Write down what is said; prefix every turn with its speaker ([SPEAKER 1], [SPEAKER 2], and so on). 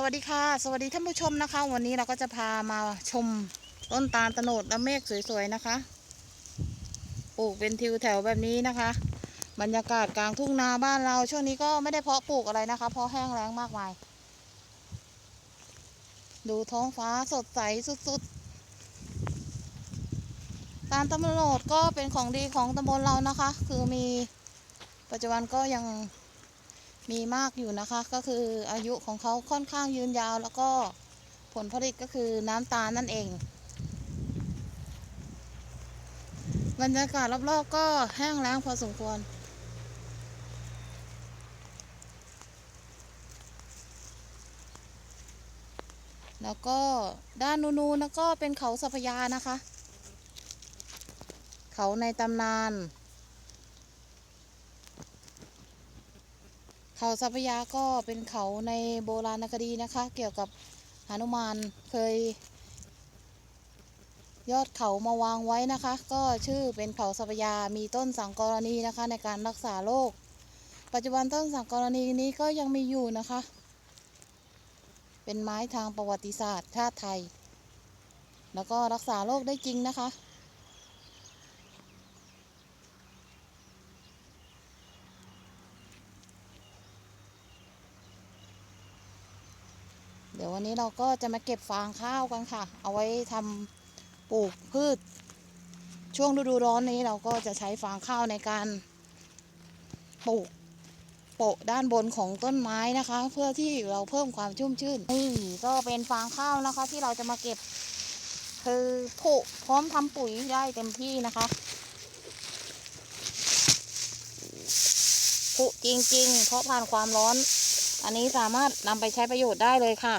[SPEAKER 1] สวัสดีค่ะ สวัสดีท่านผู้ชมนะคะ วันนี้เราก็จะพามาชมต้นตาลตะโนดและเมฆสวยๆนะคะปลูกเป็นทิวแถวแบบนี้นะคะ บรรยากาศกลางทุ่งนาบ้านเรา ช่วงนี้ก็ไม่ได้เพาะปลูกอะไรนะคะ เพราะแห้งแล้งมากมาย ดูท้องฟ้าสดใสสุดๆตาลตะโนดก็เป็นของดีของตำบลเรานะคะ คือมีปัจจุบันก็ยัง มีมากอยู่นะคะ ก็คืออายุของเขาค่อนข้างยืนยาว แล้วก็ผลผลิตก็คือน้ำตาลนั่นเองบรรยากาศรอบๆก็แห้งแล้งพอสมควร แล้วก็ด้านนูนๆนะก็เป็นเขาสัพยานะคะ เขาในตำนาน เขาทรัพยาก็เป็นเขาในโบราณคดีนะคะ เกี่ยวกับหนุมานเคย ยอดเขามาวางไว้นะคะ ก็ชื่อเป็นเขาทรัพยามีต้นสังกรณีนะคะ ในการรักษาโรคปัจจุบันต้นสังกรณีนี้ก็ยังมีอยู่นะคะ เป็นไม้ทางประวัติศาสตร์ชาติไทย แล้วก็รักษาโรคได้จริงนะคะ เดี๋ยววันนี้เราก็จะมาเก็บฟางข้าวกันค่ะ เอาไว้ทำปลูกพืช ช่วงฤดูร้อนนี้เราก็จะใช้ฟางข้าวในการปลูกโปะด้านบนของต้นไม้นะคะ เพื่อที่เราเพิ่มความชุ่มชื่นนี่ก็เป็นฟางข้าวนะคะ ที่เราจะมาเก็บ คือผุพร้อมทำปุ๋ยได้เต็มที่นะคะผุจริง ๆ เพราะผ่านความร้อน อันนี้สามารถนำไปใช้ประโยชน์ได้เลยค่ะ